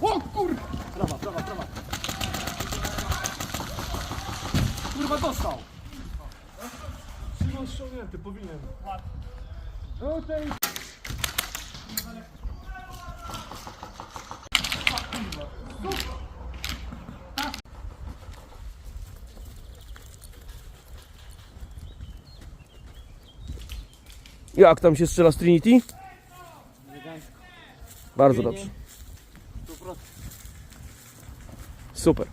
O kur... Prawa, prawa, prawa. Kurwa dostał. Szymon ściągnięty, powinien. No Tutaj... Jak tam się strzela z Trinity? Bardzo dobrze. Super.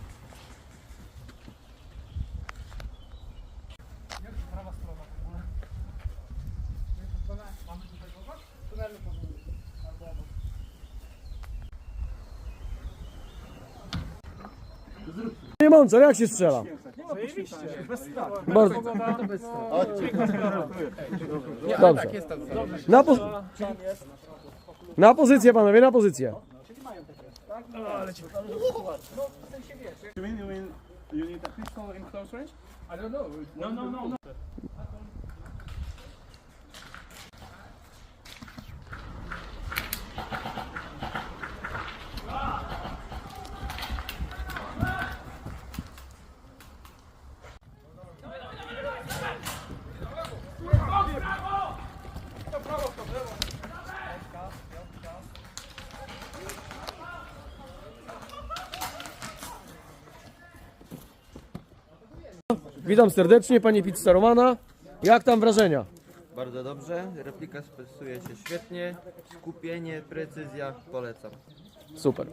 Nie Moncer, jak się strzela? Bardzo. Dobrze. Na, po... na pozycję panowie, na pozycję. You mean, you mean, you need a pistol in close range? I don't know. No, no, no, no. Witam serdecznie, panie pizza Romana. Jak tam wrażenia? Bardzo dobrze, replika spisuje się świetnie, skupienie, precyzja, polecam. Super.